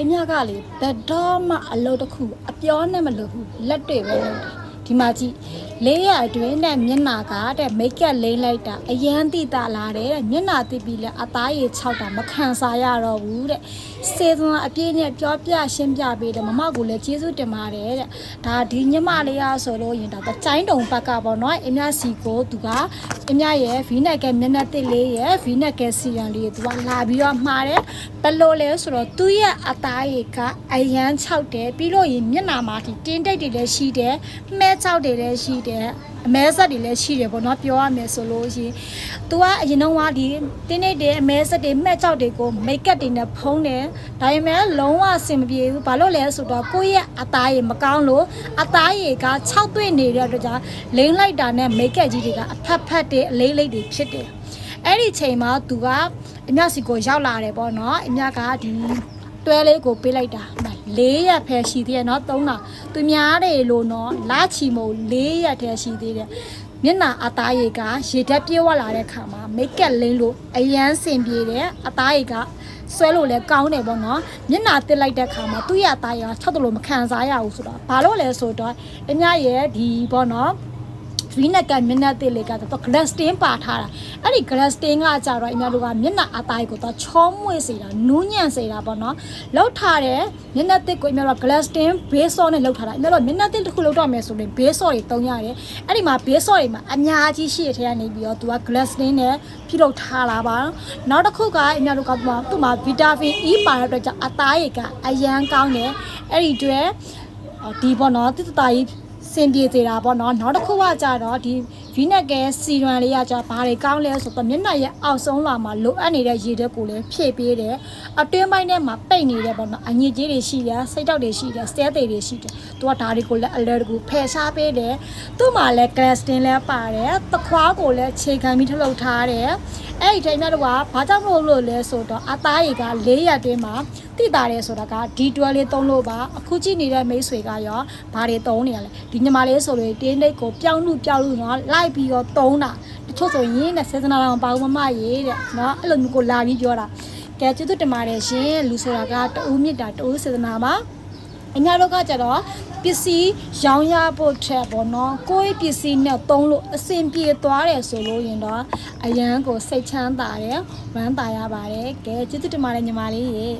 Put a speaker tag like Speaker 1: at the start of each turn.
Speaker 1: အမြကလေဘယ်တော့မှအလုပ်တစ်ခုအပြောနဲ့မလုပ်ဘူးလက်တွေပဲလုပ်တယ် ဒီမှာကြည့်လေးရအတွင်းနဲ့မျက်နာကတဲ့မိတ်ကပ်လိမ့်လိုက်တာအရန်တိတာလာတယ်တဲ့မျက်နာတိပြီးလဲအသားရည်6တာမခံစားရတော့ဘူးတဲ့စေသွန်အပြည့်နဲ့ပြောပြရှင်းပြပေးတယ်မမကလည်းကျေးဇူးတင်ပါတယ်တဲ့ဒါဒီညမလေးရဆိုလို့ရင်ဒါကျိုင်းတုံဘက်ကပေါ့နော်အမြစီကိုသူကအမြရဲ့ဗီနက်ကမျက်နှာတစ်လေးရဲ့ဗီနက်ကစီရန်လေးသူကလာပြီးတော့မှားတယ်ဘယ်လိုလဲဆိုတော့သူ့ရဲ့အသားရည်ကအရန်6တယ်ပြီးလို့ရင်မျက်နာမှာဒီတင်းတိတ်တွေလည်းရှိတယ်မှဲ6တွေလည်းရှိတယ်အမဲဆက်တွေလည်းရှိတယ်ပေါ့နော်ပြောရမယ်ဆိုလို့ရှိရင် तू ကအရင်တော့ကဒီတင်းတိတ်တွေအမဲဆက်တွေမှဲ6တွေကိုမိတ်ကပ်တွေနဲ့ဖုံးတယ်ဒါပေမဲ့လုံးဝအဆင်မပြေဘူးဘာလို့လဲဆိုတော့ကိုယ့်ရဲ့အသားရည်မကောင်းလို့အသားရည်က6တွေ့နေတဲ့အတွက်ကြောင့်လိမ့်လိုက်တာနဲ့မိတ်ကပ်ကြီးတွေကအဖက်ဖက်တွေအလေးလေးတွေဖြစ်တယ်အဲ့ဒီချိန်မှာသူကအမြစီကိုရောက်လာတယ်ပေါ့နော်အမြကဒီတွဲလေးကိုပေးလိုက်တာ ၄ရက်ဖယ်ရှိသေးတယ်နော်၃တာသူများတယ်လို့နော်လာချီမို့၄ရက်တည်းရှိသေးတယ်မျက်နာအသားရည်ကရေဓာတ်ပြေဝလာတဲ့ခါမှာမိတ်ကပ်လင်းလို့အရန်စင်ပြေတယ်အသားရည်ကဆွဲလို့လည်းကောင်းတယ်ပေါ့နော်မျက်နာတစ်လိုက်တဲ့ခါမှာသူ့ရအသားရည်က၆တလို့မခံစားရဘူးဆိုတော့ဘာလို့လဲဆိုတော့အမြရဲ့ဒီပေါ့နော် ဗီနက်ကမျက်နှာတစ်လေးကတော့ glass stain ပါထားတာအဲ့ဒီ glass stain ကကြတော့အများတို့ကမျက်နှာအသားကိုတော့ချောမွေ့စေတာနူးညံ့စေတာပေါ့နော်လောက်ထားတဲ့မျက်နှာတစ်ကိုအများတို့ glass stain base saw နဲ့လောက်ထားတာအများတို့မျက်နှာတစ်တစ်ခုလောက်တော့မယ်ဆိုရင် base saw တွေတုံးရတယ်အဲ့ဒီမှာ base saw တွေမှာအများကြီးရှိရတဲ့ကနေပြီးတော့သူက glass stain နဲ့ပြုလုပ်ထားလာပါနောက်တစ်ခုကအများတို့ကသူ့မှာ vitamin E ပါတဲ့အတွက်ကြောင့်အသားရည်ကအရန်ကောင်းတယ်အဲ့ဒီအတွက်ဒီပေါ့နော်တစ်တသားကြီး စင်ပြေစေတာပေါ့နော်နောက်တစ်ခုကကြတော့ဒီဗီနက်ကဲစီရွန်လေးကကြဘာတွေကောင်းလဲဆိုတော့မျက်နှာရဲ့အောက်ဆုံးလာမှာလိုအပ်နေတဲ့ရေဓာတ်ကိုလည်းဖြည့်ပေးတယ်အတွင်းပိုင်းထဲမှာပိတ်နေတယ်ပေါ့နော်အညစ်အကြေးတွေရှိတယ်စိတ်တောက်တွေရှိတယ်စဲသေးတွေရှိတယ်သူကဒါတွေကိုလည်း alert ကိုဖယ်ရှားပေးတယ်သူ့မှာလည်း glastin လည်းပါတယ်သခွားကိုလည်းခြေခံပြီးထုတ်လုပ်ထားတယ်အဲ့ဒီတိုင်းမြတ်တော့ကဘာကြောင့်မလို့လို့လဲဆိုတော့အသားရည်က၄ရက်အတွင်းမှာ တိတာတယ်ဆိုတာက D12 လေးသုံးလို့ပါအခုကြည့်နေတဲ့မိတ်ဆွေကရောဘာတွေသုံးနေရလဲဒီညီမလေးဆိုလို့တင်းတိတ်ကိုပြောင်းလို့ပြောင်းလို့နော်လိုက်ပြီးတော့သုံးတာတချို့ဆိုရင်နဲ့စေစနာတော်ပါဘူးမမရေတဲ့နော်အဲ့လိုမျိုးကိုလာပြီးပြောတာကဲကျေးဇူးတင်ပါတယ်ရှင်လူဆိုတာကတူမြစ်တာတူစေစနာပါအညာတော့ကကြတော့ပစ္စည်းရောင်းရဖို့ထက်ပေါ့နော်ကိုယ့်ပစ္စည်းနဲ့သုံးလို့အဆင်ပြေသွားတယ်ဆိုလို့ရင်တော့အရန်ကိုစိတ်ချမ်းသာတယ်ဝမ်းသာရပါတယ်ကဲကျေးဇူးတင်ပါတယ်ညီမလေးရေ